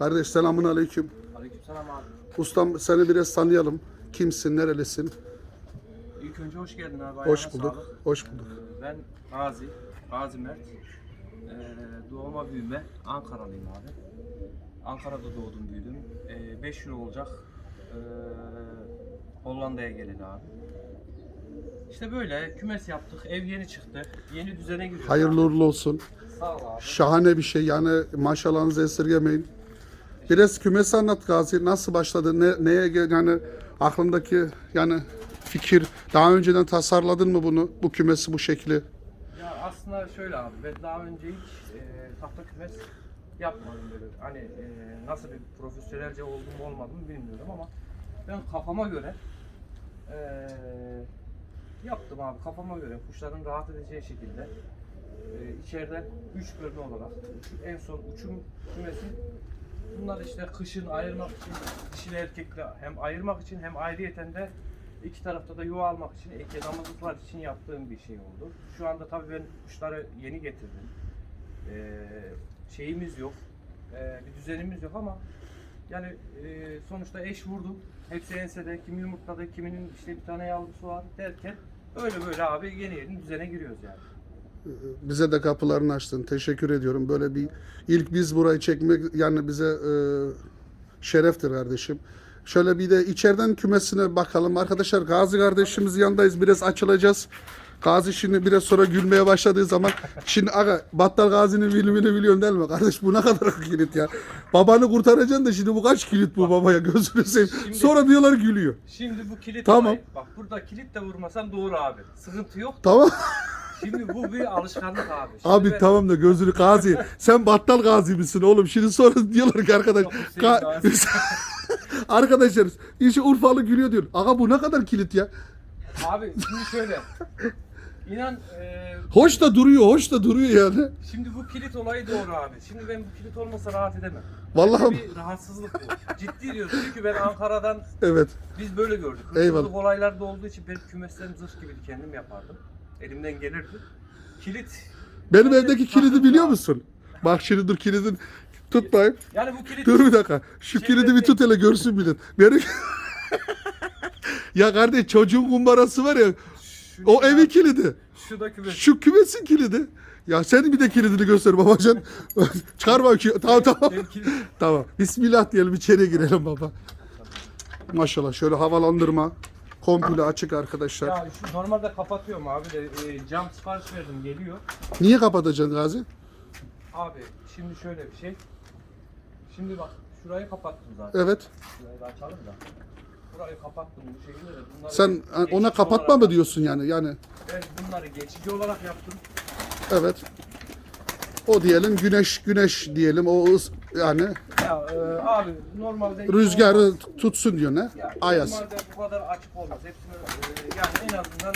Kardeş selamun aleyküm. Aleykümselam abi. Ustam seni biraz tanıyalım. Kimsin, nerelisin? İlk önce hoş geldin abi. Hoş bulduk. sağlık. Hoş bulduk. Ee, Ben Gazi, Gazi Mert. Ee, doğuma büyüme Ankaralıyım abi. Ankara'da doğdum büyüdüm. 5 yıl olacak ee, Hollanda'ya geleli abi. İşte böyle kümes yaptık. Ev yeni çıktı. Yeni düzene giriyoruz. Hayırlı uğurlu olsun. Sağ ol abi. Şahane bir şey. Yani maşallahınızı esirgemeyin. Biraz kümesi anlat Gazi. Nasıl başladı? Ne, neye yani aklındaki yani fikir daha önceden tasarladın mı bunu? Bu kümesi bu şekli. Ya aslında şöyle abi ben daha önce hiç e, tahta kümes yapmadım böyle. Hani e, nasıl bir profesyonelce oldum mu olmadım mı bilmiyorum ama ben kafama göre e, yaptım abi kafama göre kuşların rahat edeceği şekilde e, içeride 3 bölme olarak en son uçum kümesi bunlar işte kışın ayırmak için dişili erkekle hem ayırmak için hem ayrıyeten de iki tarafta da yuva almak için ek damızlıklar için yaptığım bir şey oldu. Şu anda tabii ben kuşları yeni getirdim. Ee, şeyimiz yok. Ee, bir düzenimiz yok ama yani e, sonuçta eş vurdum. Hepsi ensede, kimi yumurtladı, kiminin işte bir tane yavrusu var derken öyle böyle abi yeni yeni düzene giriyoruz yani. Bize de kapılarını açtın. Teşekkür ediyorum. Böyle bir ilk biz burayı çekmek yani bize e, şereftir kardeşim. Şöyle bir de içeriden kümesine bakalım. Arkadaşlar Gazi kardeşimiz yanındayız. Biraz açılacağız. Gazi şimdi biraz sonra gülmeye başladığı zaman şimdi aga Battal Gazi'nin filmini biliyorsun değil mi? Kardeş bu ne kadar kilit ya. Babanı kurtaracaksın da şimdi bu kaç kilit bu babaya gözünü seveyim. Şimdi- Sonra diyorlar gülüyor. Şimdi bu kilit Tamam. olayı- bak burada kilit de vurmasan doğru abi. Sıkıntı yok. Tamam. Şimdi bu bir alışkanlık abi. Şimdi Abi ben- tamam da gözünü Gazi. Sen battal Gazi misin oğlum? Şimdi sonra diyorlar ki arkadaş. Yok, Hüseyin Gazi. Arkadaşlar işi Urfalı gülüyor diyor. Aga bu ne kadar kilit ya. Abi şimdi şöyle. İnan e, Hoş da duruyor, hoş da duruyor yani. şimdi bu kilit olayı doğru abi. Şimdi ben bu kilit olmasa rahat edemem. Vallahi Bir rahatsızlık bu. Ciddi diyorum. Çünkü ben Ankara'dan evet. biz böyle gördük. Eyvallah. Hırsızlık olayları da olduğu için benim kümeslerim zırh gibiydi. Kendim yapardım. Elimden gelirdi. Kilit. Benim evdeki kilidi biliyor musun? Bak şimdi dur kilidin tut bakayım. Yani bu kilit Dur bir dakika. Şu Şey kilidi bir dedi- tut hele görsün bilin. Benim... ya kardeş çocuğun kumbarası var ya. şu, O evin kilidi. şu da kümes. Şu kümesin kilidi. Ya sen bir de kilidini göster babacan. Çıkar bakayım. Tamam tamam. Benim kilit. Tamam. Bismillah diyelim içeri girelim baba. Maşallah şöyle havalandırma. Komple açık arkadaşlar. Ya şu normalde kapatıyorum abi de e, cam sipariş verdim geliyor. Niye kapatacaksın Gazi? Abi şimdi şöyle bir şey. Şimdi bak şurayı kapattım zaten. Evet. Şurayı da açalım da. Burayı kapattım bu şekilde de bunları Sen geçici ona kapatma olarak- mı diyorsun yani? Yani Ben bunları geçici olarak yaptım. evet. O diyelim güneş güneş diyelim o ıs- yani Ya e, abi normalde rüzgarı tutsun diyor ne? Ya, Ayaz. Normalde bu kadar açık olmaz. Hepsini e, yani en azından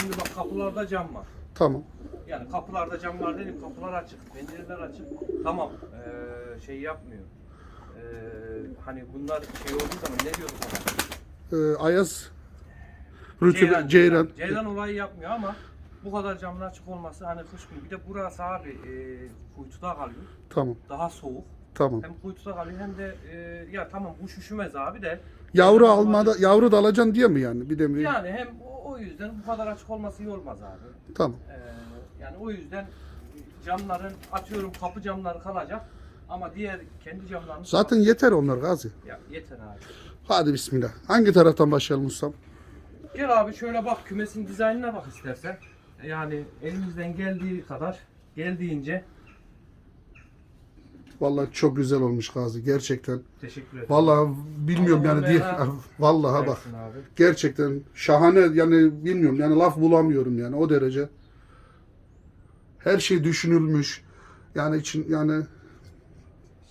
şimdi bak kapılarda cam var. Tamam. Yani kapılarda cam var dedim kapılar açık, pencereler açık. Tamam e, şey yapmıyor. E, hani bunlar şey olduğu zaman ne diyorduk ona? Ee, Ayaz rütübe ceyran. Ceylan olayı yapmıyor ama bu kadar camın açık olması hani kış günü. Bir de burası abi e, kuytuda kalıyor. Tamam. Daha soğuk. Tamam. Hem kuytuda kalıyor hem de e, ya tamam kuş üşümez abi de. Yavru Ceylan almada yavru da alacaksın diye mi yani? Bir de mi? Yani hem o, o yüzden bu kadar açık olması iyi olmaz abi. Tamam. Ee, yani o yüzden camların atıyorum kapı camları kalacak ama diğer kendi camlarını Zaten yeter onlar Gazi. ya yeter abi. Hadi bismillah. Hangi taraftan başlayalım ustam? Gel abi şöyle bak kümesin dizaynına bak istersen. Yani elimizden geldiği kadar geldiğince Vallahi çok güzel olmuş Gazi gerçekten. teşekkür ederim. Vallahi bilmiyorum Allah yani diye. Vallahi bak. Abi. Gerçekten şahane yani bilmiyorum yani laf bulamıyorum yani o derece. Her şey düşünülmüş. Yani için yani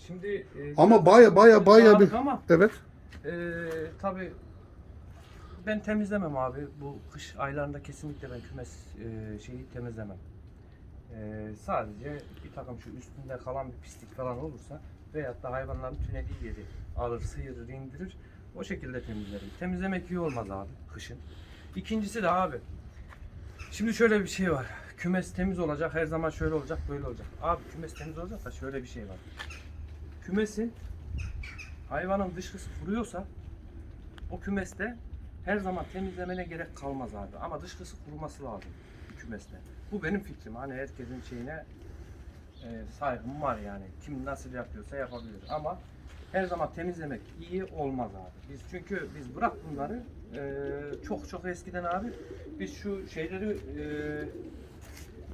Şimdi e, ama baya baya baya bir ama evet. e, tabi ben temizlemem abi. Bu kış aylarında kesinlikle ben kümes e, şeyi temizlemem. E, sadece bir takım şu üstünde kalan bir pislik falan olursa veyahut da hayvanların tünediği yeri alır, sıyırır, indirir. O şekilde temizlerim. Temizlemek iyi olmaz abi kışın. İkincisi de abi. Şimdi şöyle bir şey var. Kümes temiz olacak, her zaman şöyle olacak, böyle olacak. Abi kümes temiz olacak da şöyle bir şey var. Kümesin hayvanın dışkısı kuruyorsa o kümeste her zaman temizlemene gerek kalmaz abi. Ama dışkısı kuruması lazım kümeste. Bu benim fikrim. Hani herkesin şeyine e, saygım var yani. Kim nasıl yapıyorsa yapabilir. Ama her zaman temizlemek iyi olmaz abi. Biz çünkü biz bırak bunları e, çok çok eskiden abi biz şu şeyleri e,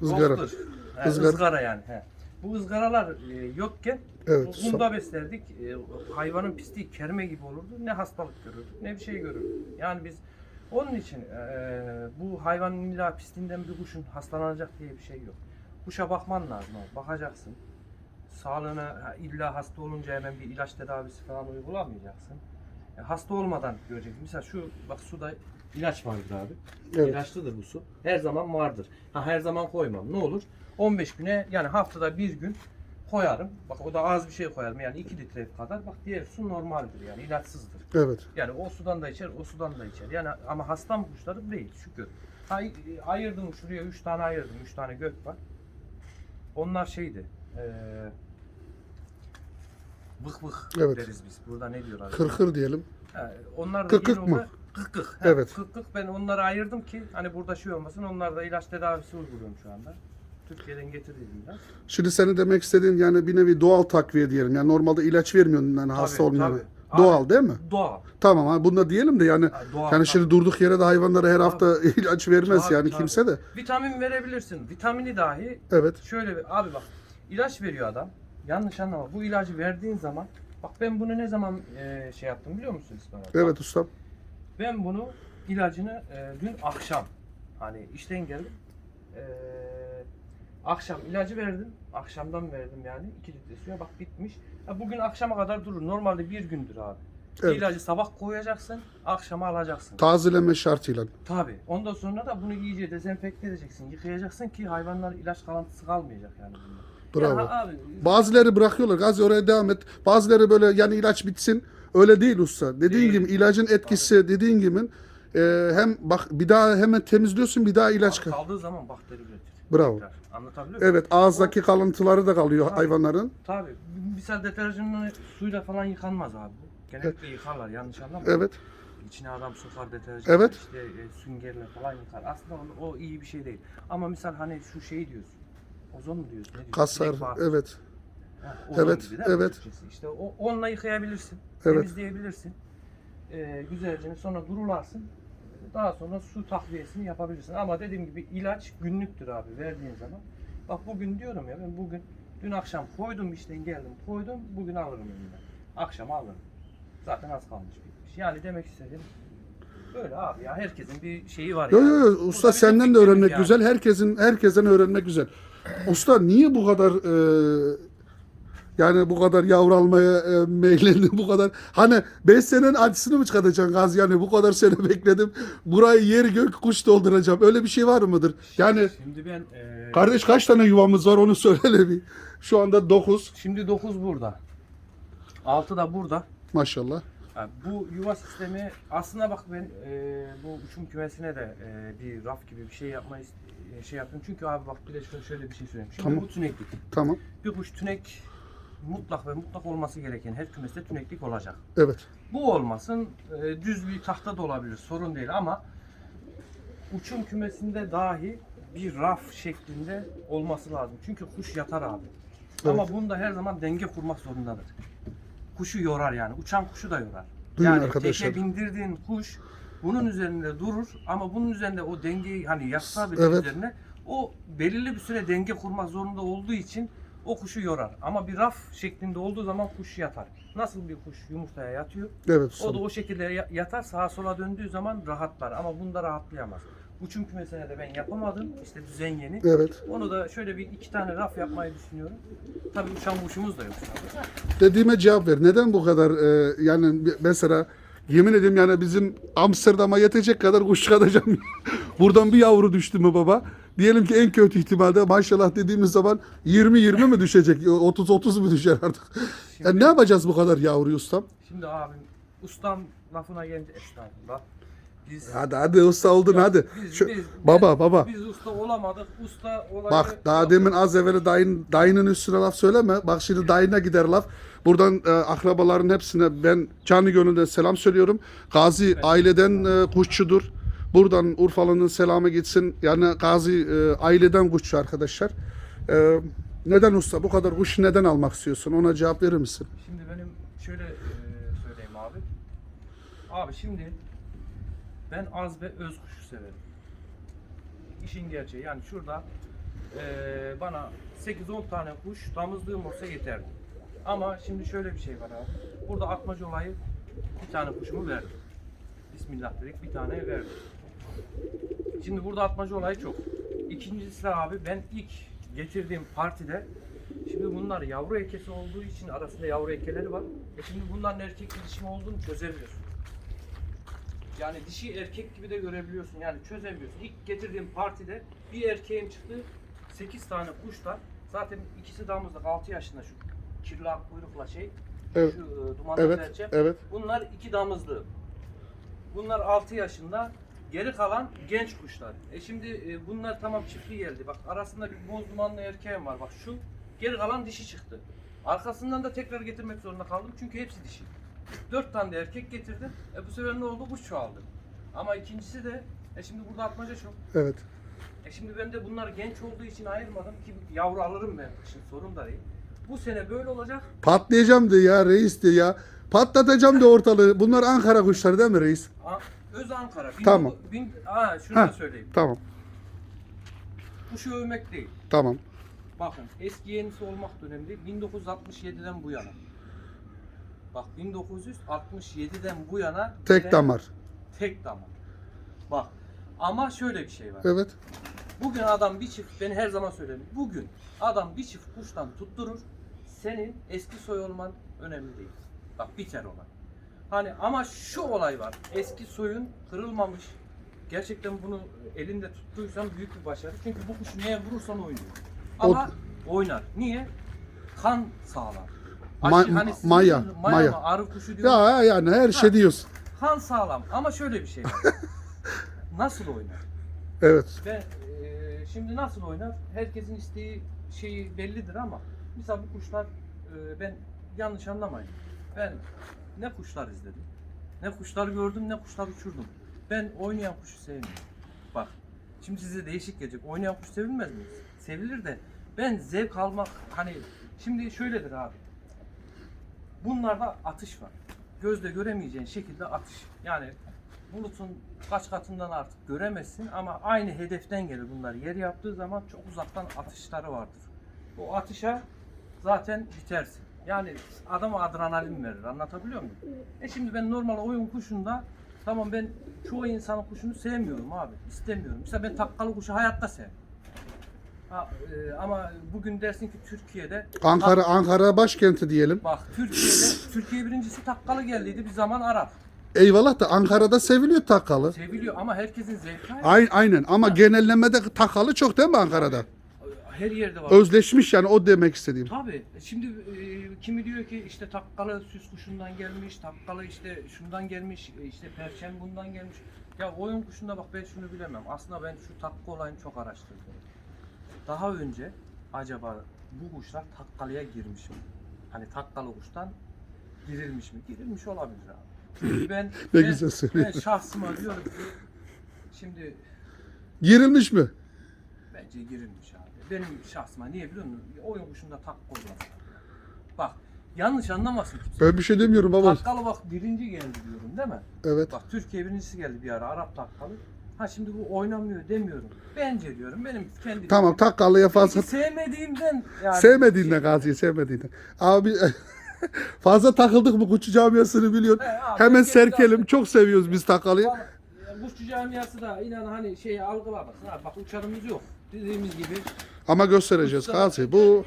Izgara. Roster. He, Izgara. ızgara yani. He. Bu ızgaralar e, yokken Evet. bu Bunda beslerdik. E, hayvanın pisliği kerme gibi olurdu. Ne hastalık görürdük ne bir şey görürdük. Yani biz onun için e, bu hayvanın illa pisliğinden bir kuşun hastalanacak diye bir şey yok. Kuşa bakman lazım abi. Bakacaksın. Sağlığına illa hasta olunca hemen bir ilaç tedavisi falan uygulamayacaksın. E, hasta olmadan göreceksin. Mesela şu bak suda ilaç vardır abi. Evet. İlaçlıdır bu su. Her zaman vardır. Ha her zaman koymam. Ne olur? 15 güne yani haftada bir gün koyarım. Bak o da az bir şey koyarım. Yani 2 litre kadar. Bak diğer su normaldir yani ilaçsızdır. Evet. Yani o sudan da içer, o sudan da içer. Yani ama hasta mı kuşları değil şükür. Ha, ayırdım şuraya 3 tane ayırdım. 3 tane gök var. Onlar şeydi. Eee vık vık Evet. deriz biz. Burada ne diyorlar? Kırkır diyelim. He, onlar da Kıkık yeni mı? Kıkık. He, Evet. Kıkık ben onları ayırdım ki hani burada şey olmasın. Onlar da ilaç tedavisi uyguluyorum şu anda. Türkiye'den getirdiğim ilaç. Şimdi senin demek istediğin yani bir nevi doğal takviye diyelim. Yani normalde ilaç vermiyorsun yani hasta tabii. Doğal değil mi? Doğal. Tamam ha bunu da diyelim de yani Ha, doğal. yani şimdi durduk yere de hayvanlara her hafta ilaç vermez Tabii, yani tabii. kimse de. Vitamin verebilirsin. Vitamini dahi Evet. şöyle bir- abi bak ilaç veriyor adam. Yanlış anlama. Bu ilacı verdiğin zaman bak ben bunu ne zaman e, şey yaptım biliyor musun İsmail abi? Evet ustam. Ben bunu ilacını e, dün akşam hani işten geldim. E, akşam ilacı verdim. Akşamdan verdim yani. 2 litre suya bak bitmiş. Ha, bugün akşama kadar durur. Normalde bir gündür abi. Evet. İlacı sabah koyacaksın, akşama alacaksın. Tazeleme şartıyla. Tabii. Ondan sonra da bunu iyice dezenfekte edeceksin, yıkayacaksın ki hayvanlar ilaç kalıntısı kalmayacak yani. Bravo. Ha- abi, Bazıları bırakıyorlar. Gazi oraya devam et. Bazıları böyle yani ilaç bitsin. Öyle değil usta. Dediğin Değil. gibi ilacın etkisi dediğin gibi e, hem bak bir daha hemen temizliyorsun bir daha ilaç kal. kaldığı zaman bakteri üretir. Bravo. Tekrar. Anlatabiliyor muyum? Evet ağızdaki kalıntıları da kalıyor Tabii. hayvanların. Tabii. Misal deterjanla suyla falan yıkanmaz abi. Genellikle yıkarlar yanlış anlama. Evet. İçine adam sokar deterjan, Evet. işte e, süngerle falan yıkar. Aslında o, o iyi bir şey değil. Ama misal hani şu şey diyorsun. Ozon mu diyorsun? Ne diyorsun? Kasar. Direkt Evet. Ha, ozon Evet, gibi değil mi evet. Türkçesi? İşte o, onunla yıkayabilirsin. Evet. Temizleyebilirsin. Ee, güzelce sonra durularsın. Daha sonra su takviyesini yapabilirsin. Ama dediğim gibi ilaç günlüktür abi verdiğin zaman. Bak bugün diyorum ya ben bugün dün akşam koydum işten geldim koydum bugün alırım elimden. Akşam alırım. Zaten az kalmış bitmiş. Yani demek istediğim böyle abi ya herkesin bir şeyi var Yo yani. yo yo Bu usta senden de öğrenmek yani. güzel. Herkesin herkesten öğrenmek güzel. Usta niye bu kadar e, yani bu kadar yavru almaya e, meyilli bu kadar hani 5 senenin acısını mı çıkartacaksın Gazi yani bu kadar sene bekledim burayı yer gök kuş dolduracağım öyle bir şey var mıdır? Yani Şimdi ben e, kardeş kaç tane yuvamız var onu söyle bir. Şu anda 9 şimdi 9 burada. 6 da burada. maşallah. Ha, bu yuva sistemi aslında bak ben e, bu uçum kümesine de e, bir raf gibi bir şey yapmayı e, şey yaptım. Çünkü abi bak bir de şöyle, şöyle bir şey söyleyeyim. Şimdi Tamam. bu tüneklik. Tamam. Bir kuş tünek mutlak ve mutlak olması gereken her kümeste tüneklik olacak. Evet. Bu olmasın e, düz bir tahta da olabilir sorun değil ama uçum kümesinde dahi bir raf şeklinde olması lazım. Çünkü kuş yatar abi. Ama bunda her zaman denge kurmak zorundadır. Kuşu yorar yani. Uçan kuşu da yorar. Duyun yani arkadaşlar. teke bindirdiğin kuş bunun üzerinde durur ama bunun üzerinde o dengeyi hani yatsa bile Evet. üzerine o belirli bir süre denge kurmak zorunda olduğu için o kuşu yorar. Ama bir raf şeklinde olduğu zaman kuş yatar. Nasıl bir kuş yumurtaya yatıyor? Evet O da o şekilde ya- yatar sağa sola döndüğü zaman rahatlar ama bunda rahatlayamaz. Uçum kümesine de ben yapamadım. İşte düzen yeni. Evet. Onu da şöyle bir iki tane raf yapmayı düşünüyorum. Tabii uçan kuşumuz da yok. Dediğime cevap ver. Neden bu kadar e, yani mesela yemin edeyim yani bizim Amsterdam'a yetecek kadar kuş çıkartacağım. Buradan bir yavru düştü mü baba? Diyelim ki en kötü ihtimalde maşallah dediğimiz zaman 20-20 mi düşecek? 30-30 mu düşer artık? Şimdi- E ne yapacağız bu kadar yavruyu ustam? Şimdi abim ustam lafına gelince estağfurullah. Biz, Hadi hadi usta oldun Yok, hadi. biz- Şu- biz- baba baba. biz usta olamadık. Usta olayı... Bak daha demin az evvel dayın, dayının üstüne laf söyleme. Bak şimdi dayına gider laf. Buradan e, akrabaların hepsine ben canı gönülden selam söylüyorum. Gazi aileden e, kuşçudur. Buradan Urfalı'nın selamı gitsin. Yani Gazi e, aileden kuşçu arkadaşlar. E, neden usta bu kadar kuş neden almak istiyorsun? Ona cevap verir misin? Şimdi benim şöyle e, söyleyeyim abi. Abi şimdi ben az ve öz kuşu severim. İşin gerçeği yani şurada e, bana 8-10 tane kuş damızlığım olsa yeterdi. Ama şimdi şöyle bir şey var abi. Burada atmaca olayı bir tane kuşumu verdim. Bismillah dedik bir tane verdim. Şimdi burada atmaca olayı çok. İkincisi abi ben ilk getirdiğim partide şimdi bunlar yavru ekesi olduğu için arasında yavru ekeleri var. E şimdi bunların erkek dişi mi olduğunu çözemiyorsun. Yani dişi erkek gibi de görebiliyorsun. Yani çözemiyorsun. İlk getirdiğim partide bir erkeğim çıktı. 8 tane kuşlar. Zaten ikisi damızlık 6 yaşında şu kirli ak kuyrukla şey. Evet. Şu e, dumanlı Evet, evet. Bunlar iki damızlı. Bunlar 6 yaşında. Geri kalan genç kuşlar. E şimdi e, bunlar tamam çiftli geldi. Bak arasında bir boz dumanlı erkeğim var. Bak şu geri kalan dişi çıktı. Arkasından da tekrar getirmek zorunda kaldım çünkü hepsi dişi. 4 tane de erkek getirdim. E bu sefer ne oldu? Kuş çoğaldı. Ama ikincisi de e şimdi burada atmaca çok. Evet. E şimdi ben de bunlar genç olduğu için ayırmadım ki yavru alırım ben. Şimdi sorun da değil. Bu sene böyle olacak. Patlayacağım de ya reis de ya. Patlatacağım de ortalığı. Bunlar Ankara kuşları değil mi reis? A- Öz Ankara. Bin- Tamam. Bin, aa, şunu da Heh. söyleyeyim. Tamam. Kuşu övmek değil. Tamam. Bakın eski yenisi olmak da önemli değil. 1967'den bu yana. Bak 1967'den bu yana Tek gelen damar. Tek damar. Bak ama şöyle bir şey var. Evet. Bugün adam bir çift, ben her zaman söylerim. Bugün adam bir çift kuştan tutturur. Senin eski soy olman önemli değil. Bak biter olay. Hani ama şu olay var. Eski soyun kırılmamış. Gerçekten bunu elinde tuttuysan büyük bir başarı. Çünkü bu kuş neye vurursan oynuyor. Ama oynar. Niye? Kan sağlar. Ma- Aşı- sizin maya, maya, mı, arı kuşu diyor. Ya yani her şey diyorsun. Kan sağlam ama şöyle bir şey var. Nasıl oynar? Evet. Ben eee, şimdi nasıl oynar? Herkesin isteği şeyi bellidir ama mesela bu kuşlar eee, ben yanlış anlamayın. Ben ne kuşlar izledim, ne kuşlar gördüm, ne kuşlar uçurdum. Ben oynayan kuşu sevmiyorum. Bak, şimdi size değişik gelecek. Oynayan kuş sevilmez mi? Sevilir de ben zevk almak hani şimdi şöyledir abi. Bunlarda atış var. Gözle göremeyeceğin şekilde atış. Yani bulutun kaç katından artık göremezsin ama aynı hedeften gelir bunlar. Yer yaptığı zaman çok uzaktan atışları vardır. O atışa zaten bitersin. Yani adama adrenalin verir. Anlatabiliyor muyum? E şimdi ben normal oyun kuşunda tamam ben çoğu insanın kuşunu sevmiyorum abi. İstemiyorum. Mesela ben takkalı kuşu hayatta sevmem. Ha, e, ama bugün dersin ki Türkiye'de Ankara Ankara başkenti diyelim. Bak Türkiye'de Türkiye birincisi takkalı geldiydi bir zaman Arap. Eyvallah da Ankara'da seviliyor takalı. Seviliyor ama herkesin zevki ayrı. Aynen, aynen ama genellemede takalı çok değil mi Ankara'da? Her yerde var. Özleşmiş yani o demek istediğim. Tabii. Şimdi e, kimi diyor ki işte takkalı süs kuşundan gelmiş, takkalı işte şundan gelmiş, e, işte perçem bundan gelmiş. Ya oyun kuşunda bak ben şunu bilemem. Aslında ben şu takka olayını çok araştırdım. Daha önce acaba bu kuşlar takkalıya girmiş mi? Hani takkalı kuştan girilmiş mi? Girilmiş olabilir abi. Çünkü ben, Ne ben, güzel söylüyorsun. ben şahsıma diyorum ki şimdi Girilmiş mi? Bence girilmiş abi. Benim şahsıma niye biliyor musun? Oyun kuşunda tak olmaz. Bak yanlış anlamasın kimse. Ben bir şey demiyorum baba. Takkalı bak birinci geldi diyorum değil mi? Evet. Bak Türkiye birincisi geldi bir ara Arap takkalı. Ha şimdi bu oynamıyor demiyorum. Bence diyorum benim kendi Tamam takalıya fazla sevmediğimden yani. sevmediğinden Gazi'yi sevmediğinden. Abi fazla takıldık mı kuşçu camiasını biliyorsun. He, abi, Hemen serkelim. zaten- Çok seviyoruz biz takalıyı. Ya, Kuşçu camiası da inan hani şeyi algılamasın. Ha, bak uçarımız yok. Dediğimiz gibi. Ama göstereceğiz Gazi. Bu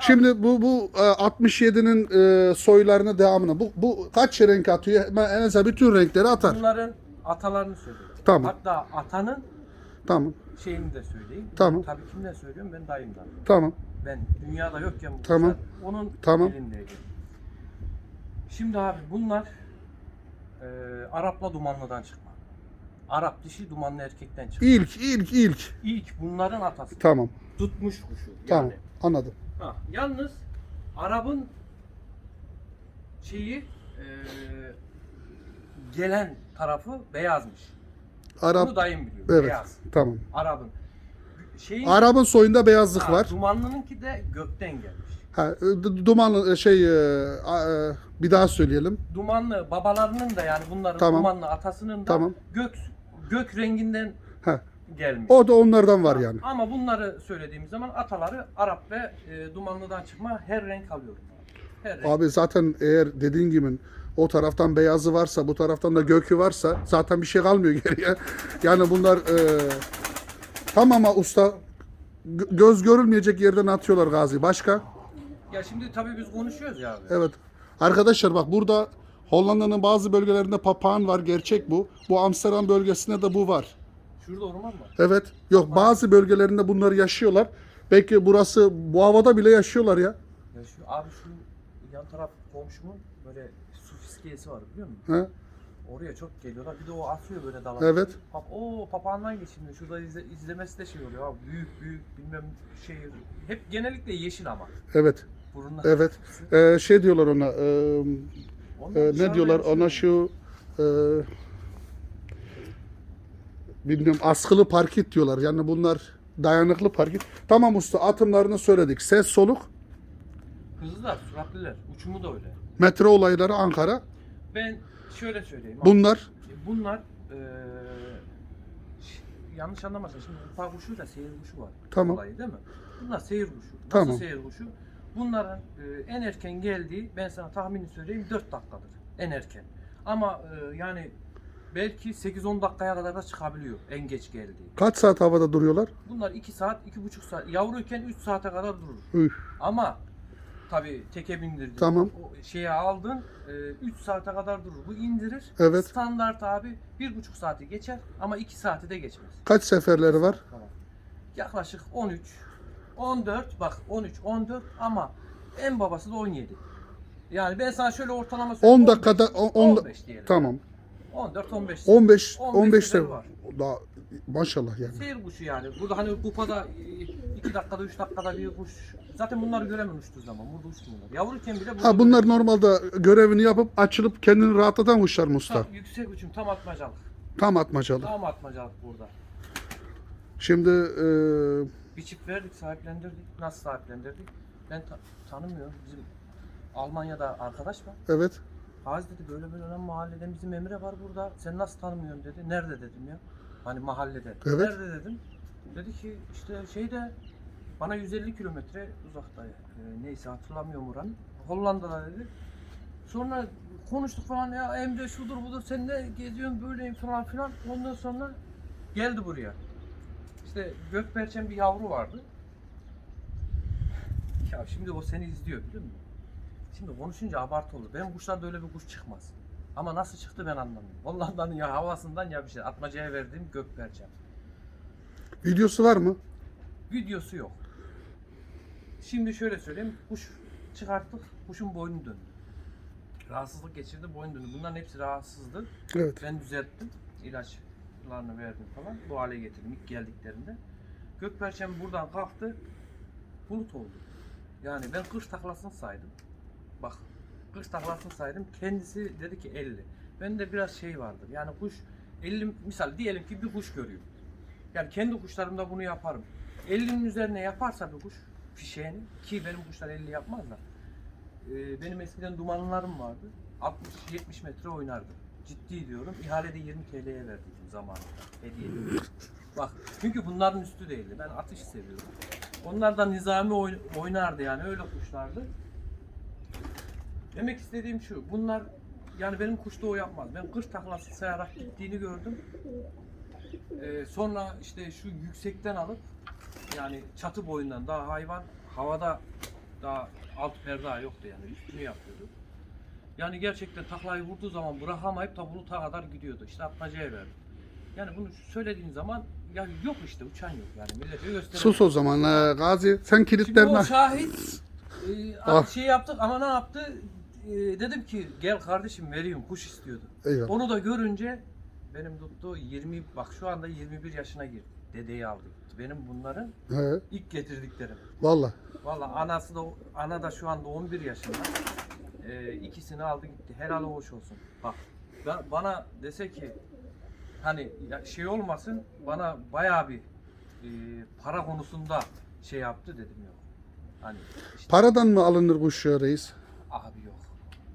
Şimdi bu bu e, 67'nin e, soylarını devamını bu bu kaç renk atıyor? En azından bütün renkleri atar. Bunların atalarını söyleyeyim. Tamam. Hatta atanın Tamam. şeyini de söyleyeyim. Tamam. Tabii kimden söylüyorum? Ben dayımdan. Tamam. Ben dünyada yokken bu Tamam. kuşlar onun Tamam. elindeydi. Şimdi abi bunlar e, Arap'la Dumanlı'dan çıkma. Arap dişi dumanlı erkekten çıktı. İlk, ilk, ilk. İlk bunların atası. Tamam, Tutmuş kuşu. Yani. tamam. Anladım. Ha, yalnız Arap'ın şeyi e, gelen tarafı beyazmış. Arap, Bunu dayım biliyor. evet, Beyaz. tamam. Arap'ın. Şeyin, Arap'ın soyunda beyazlık Ha, var. Dumanlınınki de gökten gelmiş. Ha, d- dumanlı e, şey, e, e, bir daha söyleyelim. Dumanlı babalarının da yani bunların Tamam. dumanlı atasının da Tamam. gök gök renginden Ha, gelmiş. o da onlardan var yani. Ama bunları söylediğimiz zaman ataları Arap ve e, dumanlıdan çıkma her renk. Her renk. Abi zaten eğer dediğin gibi o taraftan beyazı varsa, bu taraftan da gökü varsa zaten bir şey kalmıyor geriye. Yani bunlar e, tamam ama usta gö- göz görülmeyecek yerden atıyorlar Gazi. Başka? Ya şimdi tabii biz konuşuyoruz ya abi. Evet. Arkadaşlar bak burada Hollanda'nın bazı bölgelerinde papağan var. Gerçek bu. Bu Amsterdam bölgesinde de bu var. Şurada orman var. Evet. Yok bazı bölgelerinde bunları yaşıyorlar. Belki burası bu havada bile yaşıyorlar ya. Ya şu abi şu yan taraf komşumun böyle su fiskiyesi var biliyor musun? He? Oraya çok geliyorlar. Bir de o atıyor böyle dalan. Evet. Pap o papağandan geçildi. Şurada izle, izlemesi de şey oluyor abi. Büyük büyük bilmem şey. Hep genellikle yeşil ama. Evet. Burunlar. Evet. Ee, şey diyorlar ona. e, E, ne diyorlar ona şu e, bilmiyorum askılı parkit diyorlar. Yani bunlar dayanıklı parkit. Tamam usta atımlarını söyledik. Ses soluk. Hızlılar, süratliler. Uçumu da öyle. Metre olayları Ankara. Ben şöyle söyleyeyim. abi. Bunlar Bunlar eee, ş- yanlış anlamasın. Şimdi ufa kuşu da seyir kuşu var. Tamam. Olayı değil mi? Bunlar seyir kuşu. Nasıl Tamam. seyir kuşu? Bunların eee, en erken geldiği ben sana tahmini söyleyeyim 4 dakikadır. En erken. Ama eee, yani belki 8-10 dakikaya kadar da çıkabiliyor en geç geldiği. kaç saat havada duruyorlar? Bunlar 2 saat, 2,5 saat. Yavruyken 3 saate kadar durur. Üf. Ama tabii teke bindirdin. Tamam. O şeye aldın 3 saate kadar durur. Bu indirir. Evet. Standart abi 1,5 saati geçer ama 2 saati de geçmez. Kaç seferleri var? Tamam. Yaklaşık 13, 14 bak 13, 14 ama en babası da 17. Yani ben sana şöyle ortalama 10 dakikada 10 15 diyelim. tamam. 14 15. 15 15 15 de var. daha maşallah yani. Seyir kuşu yani. Burada hani kupada 2 dakikada 3 dakikada bir kuş. Zaten bunları göremem uçtuğu zaman. Burada uçmuyorlar. Yavruyken bile burada Ha bunlar normalde görevini yapıp açılıp kendini rahatlatan kuşlar mı usta? Tam yüksek uçum tam atmacalık. Tam atmacalı. Tam atmacalık burada. Şimdi e, Bir çift verdik, sahiplendirdik. Nasıl sahiplendirdik? Ben ta- tanımıyorum. Bizim Almanya'da arkadaş var. evet Haz dedi böyle böyle lan mahalleden bizim Emre var burada. Sen nasıl tanımıyorsun dedi. Nerede dedim ya. Hani mahallede. Evet. Nerede dedim. Dedi ki işte şeyde bana 150 kilometre uzakta. Ee, neyse hatırlamıyorum oranı. Hollanda'da dedi. Sonra konuştuk falan ya Emre şudur budur sen ne geziyorsun böyleyim falan filan. Ondan sonra geldi buraya. İşte gökberçen bir yavru vardı. Ya şimdi o seni izliyor biliyor musun? Şimdi konuşunca abartı olur. Benim kuşlarda öyle bir kuş çıkmaz. Ama nasıl çıktı ben anlamıyorum. Hollanda'nın ya havasından ya bir şey. Atmacaya verdiğim gökberçem. videosu var mı? Videosu yok. Şimdi şöyle söyleyeyim. Kuş çıkarttık. Kuşun boynu döndü. Rahatsızlık geçirdi, boynu döndü. Bunların hepsi rahatsızdı. Evet. Ben düzelttim. İlaçlarını verdim falan. Bu hale getirdim ilk geldiklerinde. Gökperçem buradan kalktı. Bulut oldu. Yani ben kış taklasını saydım. Bak kış taklasını saydım. Kendisi dedi ki 50. Ben de biraz şey vardır. Yani kuş 50 misal diyelim ki bir kuş görüyor. Yani kendi kuşlarımda bunu yaparım. 50'nin üzerine yaparsa bir kuş fişeğini ki benim kuşlar 50 yapmaz da. Ee, benim eskiden dumanlarım vardı. 60-70 metre oynardı. Ciddi diyorum. İhalede 20 TL'ye verdiydim zamanında. Hediye. Bak çünkü bunların üstü değildi. Ben atış seviyorum. Onlar da nizami oyn- oynardı yani öyle kuşlardı. Demek istediğim şu. Bunlar yani benim kuşta o yapmaz. Ben kış taklası sayarak gittiğini gördüm. Ee, sonra işte şu yüksekten alıp yani çatı boyundan daha hayvan havada daha alt perde yoktu yani üstünü yapıyordu. Yani gerçekten taklayı vurduğu zaman bırakamayıp da buluta kadar gidiyordu. İşte atmacaya verdim. Yani bunu söylediğin zaman ya yok işte uçan yok yani millete gösterelim. Sus o zaman e, Gazi. Sen Şimdi kilitlerini o şahit e, Ah. şey yaptık ama ne yaptı? E, dedim ki gel kardeşim vereyim kuş istiyordu. Eyvallah. Onu da görünce benim tuttu 20 bak şu anda 21 yaşına girdi. Dedeyi aldı. gitti. Benim bunların He, ilk getirdiklerim. valla. Valla anası da ana da şu anda 11 yaşında. Ee, ikisini aldı gitti. Helal hoş olsun. Bak ben, bana dese ki hani ya şey olmasın bana bayağı bir e, para konusunda şey yaptı dedim yok. Hani işte, Paradan mı alınır kuş ya reis? abi yok.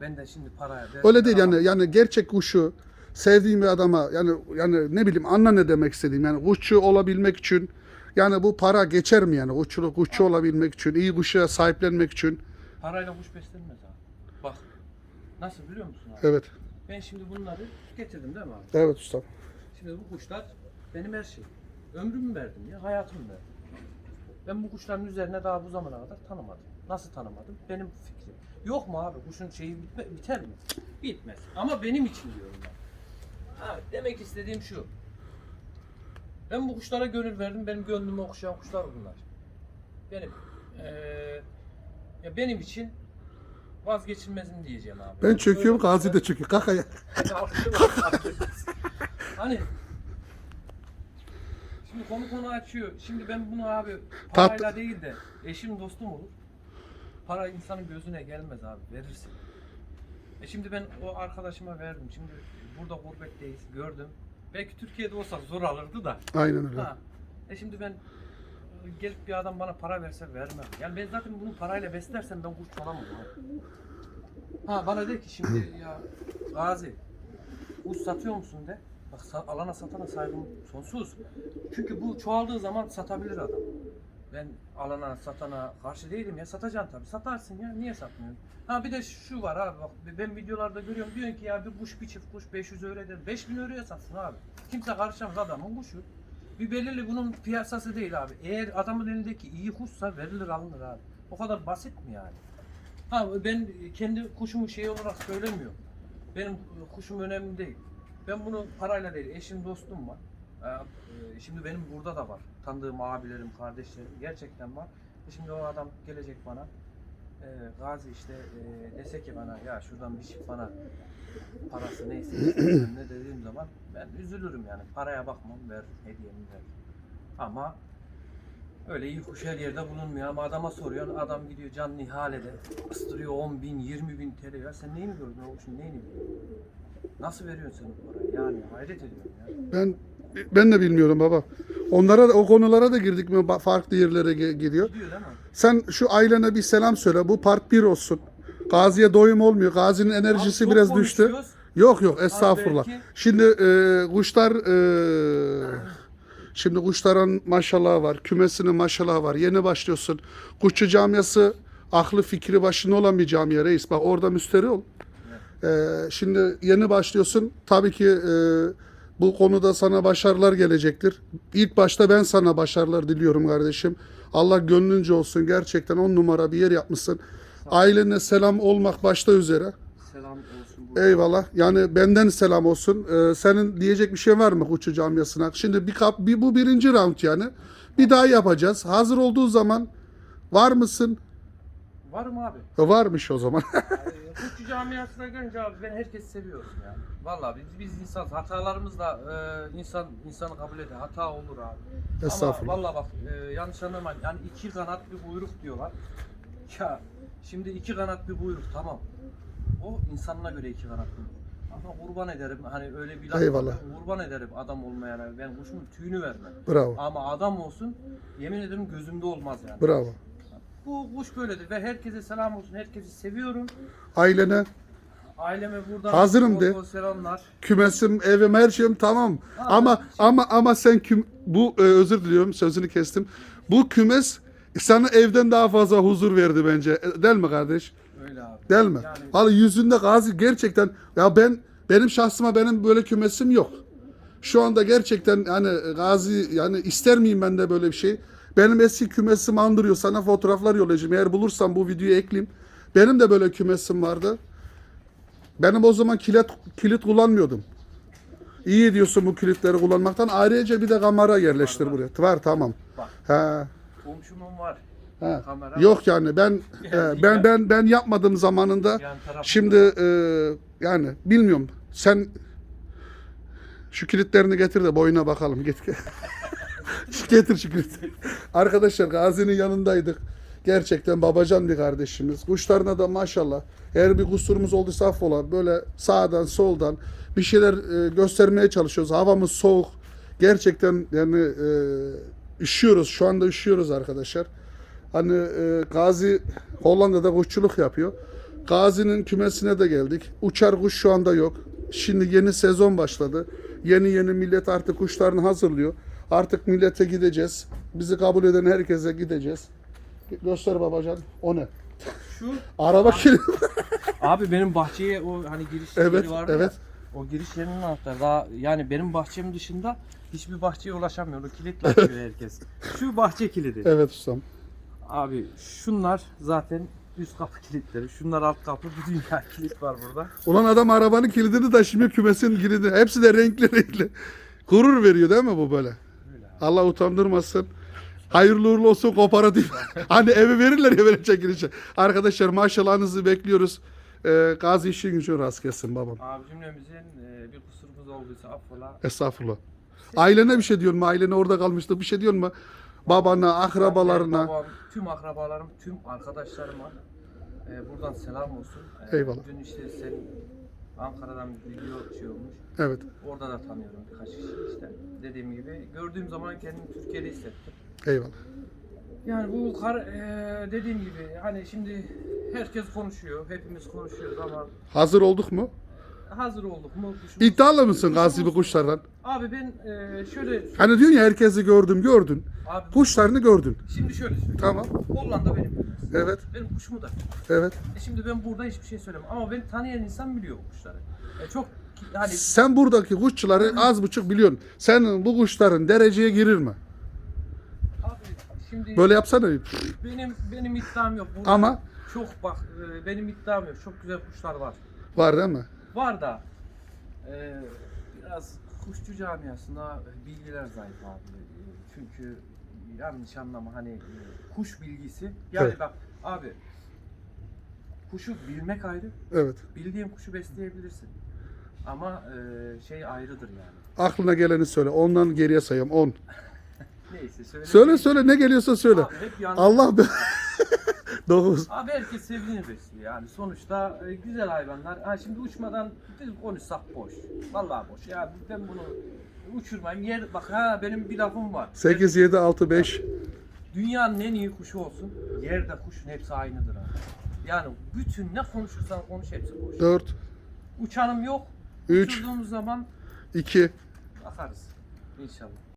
Ben de şimdi paraya Öyle değil yani yani gerçek kuşu sevdiğim bir adama yani yani ne bileyim anla ne demek istediğim yani kuşçu olabilmek için yani bu para geçer mi yani kuşçuluk kuşçu olabilmek için iyi kuşa sahiplenmek için Parayla kuş beslenmez abi. Nasıl biliyor musun abi? evet Ben şimdi bunları getirdim değil mi abi? evet ustam Şimdi bu kuşlar benim her şeyim. Ömrümü verdim ya, hayatımı verdim. Ben bu kuşların üzerine daha bu zamana kadar tanımadım. Nasıl tanımadım? Benim fikrim. Yok mu abi kuşun şeyi bitme, biter mi? Bitmez. Ama benim için diyorum ben. Ha, demek istediğim şu. Ben bu kuşlara gönül verdim. Benim gönlümü okşayan kuşlar bunlar. Benim. Eee ya benim için vazgeçilmezim diyeceğim abi. ben çöküyorum Gazi de çöküyor kalk ayağa. hani Şimdi komutanı açıyor. Şimdi ben bunu abi Tat- parayla değil de eşim dostum olur. Para insanın gözüne gelmez abi verirsin. E şimdi ben o arkadaşıma verdim. Şimdi burada gurbetteyiz gördüm. Belki Türkiye'de olsak zor alırdı da. aynen öyle Ha. E şimdi ben gelip bir adam bana para verse vermem. Yani ben zaten bunu parayla beslersem ben kuş çoğalamam. abi. Ha bana de ki şimdi ya Gazi kuş satıyor musun de. Bak alana satana saygım sonsuz. Çünkü bu çoğaldığı zaman satabilir adam. Ben alana satana karşı değilim ya satacaksın tabii. Satarsın ya niye satmıyorsun? Ha bir de şu var abi bak ben videolarda görüyorum diyorsun ki ya bir kuş bir çift kuş 500 eurodur. 5000 euroya satsın abi. Kimse karışamaz adamın kuşu. Bir belirli bunun piyasası değil abi. Eğer adamın elindeki iyi kuşsa verilir alınır abi. O kadar basit mi yani? Ha ben kendi kuşumu şey olarak söylemiyorum. Benim kuşum önemli değil. Ben bunu parayla değil, eşim dostum var. Ee, Şimdi benim burada da var. Tanıdığım abilerim, kardeşlerim gerçekten var. E Şimdi o adam gelecek bana. E, Gazi işte e, dese ki bana ya şuradan bir çift bana parası neyse ne dediğim zaman ben üzülürüm yani. Paraya bakmam ver hediyemi ver. Ama öyle iyi kuş her yerde bulunmuyor ama adama soruyorsun adam gidiyor canlı ihalede ıstırıyor 10 bin 20 bin TL ya sen neyini gördün o kuşun neyini biliyorsun? Nasıl veriyorsun sen o parayı yani hayret ediyorum ya. ben ben de bilmiyorum baba onlara da, o konulara da girdik mi farklı yerlere gidiyor sen şu ailene bir selam söyle bu part 1 olsun Gazi'ye doyum olmuyor Gazi'nin enerjisi Abi biraz düştü. Yok yok estağfurullah. belki- Şimdi e, kuşlar e, şimdi kuşların maşallah var. Kümesinin maşallah var. Yeni başlıyorsun. Kuşçu camiası aklı fikri başında olan bir camiye reis. Bak orada müsteri ol. E, şimdi yeni başlıyorsun. Tabii ki e, bu konuda sana başarılar gelecektir. İlk başta ben sana başarılar diliyorum kardeşim. Allah gönlünce olsun. Gerçekten on numara bir yer yapmışsın. Ailene selam olmak başta üzere. Selam olsun. Eyvallah. Yani benden selam olsun. Ee, senin diyecek bir şey var mı Kuşçu Camiası'na? Şimdi bir, kap, bir bu birinci round yani. Bir daha yapacağız. Hazır olduğu zaman var mısın? Var mı abi? Varmış o zaman. Ee, Kuşçu camiasına gelince abi ben herkesi seviyorum ya. Vallahi biz, biz insan hatalarımızla e, insan insanı kabul eder. Hata olur abi. Estağfurullah. Ama vallahi bak e, yanlış anlamayın. Yani iki kanat bir buyruk diyorlar. Ya şimdi iki kanat bir buyruk tamam. O insanına göre iki kanat buyruk. Ama kurban ederim hani öyle bir laf Eyvallah. kurban ederim adam olmayana ben kuşumun tüyünü vermem. Bravo. Ama adam olsun yemin ederim gözümde olmaz yani. Bravo. Bu kuş böyledir ve herkese selam olsun. Herkesi seviyorum. Ailene, Aileme buradan Hazırım de. bol selamlar. kümesim, evim, her şeyim tamam. Ama ama ama sen küm, bu e, özür diliyorum sözünü kestim. Bu kümes sana evden daha fazla huzur verdi bence. E, Değil mi kardeş? Öyle abi. Değil mi? Yani Vallahi yüzünde gazi gerçekten ya ben benim şahsıma benim böyle kümesim yok. Şu anda gerçekten hani gazi yani ister miyim ben de böyle bir şey? Benim eski kümesim andırıyor. Sana fotoğraflar yollayacağım. Eğer bulursam bu videoyu ekleyeyim. Benim de böyle kümesim vardı. Benim o zaman kilit kilit kullanmıyordum. İyi ediyorsun bu kilitleri kullanmaktan. Ayrıca bir de kamera yerleştir Var, var. buraya. Var tamam. bak Ha. komşumun var. ha. Kamera Yok yani ben Yani e, ben ben ben yapmadım zamanında. Yan tarafında. Şimdi e, yani bilmiyorum. Sen Şu kilitlerini getir de boyuna bakalım. Git. Getir şu. Arkadaşlar Gazi'nin yanındaydık. Gerçekten babacan bir kardeşimiz. Kuşlarına da maşallah. Eğer bir kusurumuz olduysa affola. Böyle sağdan soldan bir şeyler e, göstermeye çalışıyoruz. Havamız soğuk. Gerçekten yani e, üşüyoruz. Şu anda üşüyoruz arkadaşlar. Hani e, Gazi Hollanda'da kuşçuluk yapıyor. Gazi'nin kümesine de geldik. Uçar kuş şu anda yok. Şimdi yeni sezon başladı. Yeni yeni millet artık kuşlarını hazırlıyor. Artık millete gideceğiz. Bizi kabul eden herkese gideceğiz. Göster babacan. O ne? Şu Araba kilidi. abi benim bahçeye o hani giriş Evet, yeri vardı evet. ya. O giriş yerinin anahtarı. Daha yani benim bahçem dışında hiçbir bahçeye ulaşamıyor. O kilitle açıyor herkes. Şu bahçe kilidi. evet ustam. Abi şunlar zaten üst kapı kilitleri. Şunlar alt kapı. Bir dünya kilit var burada. Ulan adam arabanın kilidini taşımıyor kümesin kilidi. Hepsi de renkli renkli. Gurur veriyor değil mi bu böyle? Allah utandırmasın. Hayırlı uğurlu olsun kooperatif. hani evi verirler ya böyle çekilişe. Arkadaşlar maşallahınızı bekliyoruz. Ee, gazi işin gücün rast gelsin babam. Abi cümlemizin e, bir kusurumuz olduysa affola. Estağfurullah. Ailene bir şey diyor mu? Ailene orada kalmıştı. Bir şey diyor mu? Babana, akrabalarına. Babam, tüm akrabalarım, tüm arkadaşlarıma e, buradan selam olsun. E, Eyvallah. Dün işte sen Ankara'dan bir video şey olmuş. Evet. Orada da tanıyorum birkaç kişi işte. Dediğim gibi gördüğüm zaman kendimi Türkiye'de hissettim. Eyvallah. Yani bu kar, e, dediğim gibi hani şimdi herkes konuşuyor, hepimiz konuşuyoruz ama Hazır olduk mu? Hazır olduk mu? Kuşumuz- İddialı mısın gazi bu kuşlardan? Abi ben e, şöyle Hani diyorsun ya herkesi gördüm gördün. abi Kuşlarını gördün. şimdi şöyle söyleyeyim. Tamam. Hollanda benim. Evet. Benim kuşumu da. Evet. E şimdi ben burada hiçbir şey söylemem ama beni tanıyan insan biliyor bu kuşları. E çok hani Sen buradaki kuşçuları az buçuk biliyorsun. Senin bu kuşların dereceye girir mi? abi şimdi Böyle yapsana. benim benim iddiam yok. Burada Ama çok bak e, benim iddiam yok. Çok güzel kuşlar var. var değil mi? Var da e, biraz kuşçu camiasında bilgiler zayıf abi. E, Çünkü yanlış anlama hani e, kuş bilgisi. Yani Evet. bak abi kuşu bilmek ayrı. Evet. Bildiğin kuşu besleyebilirsin. Ama e, şey ayrıdır yani. Aklına geleni söyle. Ondan geriye sayayım. 10. Neyse söyle. Söyle söyle ne geliyorsa söyle. Abi hep yanlış. Allah be. 9. Abi herkes sevdiğini besliyor yani. Sonuçta e, güzel hayvanlar. Ha şimdi uçmadan biz konuşsak boş. Vallahi boş. Ya ben bunu uçurmayayım. Yer bak ha benim bir lafım var. 8, 7, 6, 5. Dünyanın en iyi kuşu olsun. Yerde kuşun hepsi aynıdır abi. Yani bütün ne konuşursan konuş hepsi boş. 4, Uçanım yok. 3, Uçurduğumuz zaman 2, bakarız. İnşallah.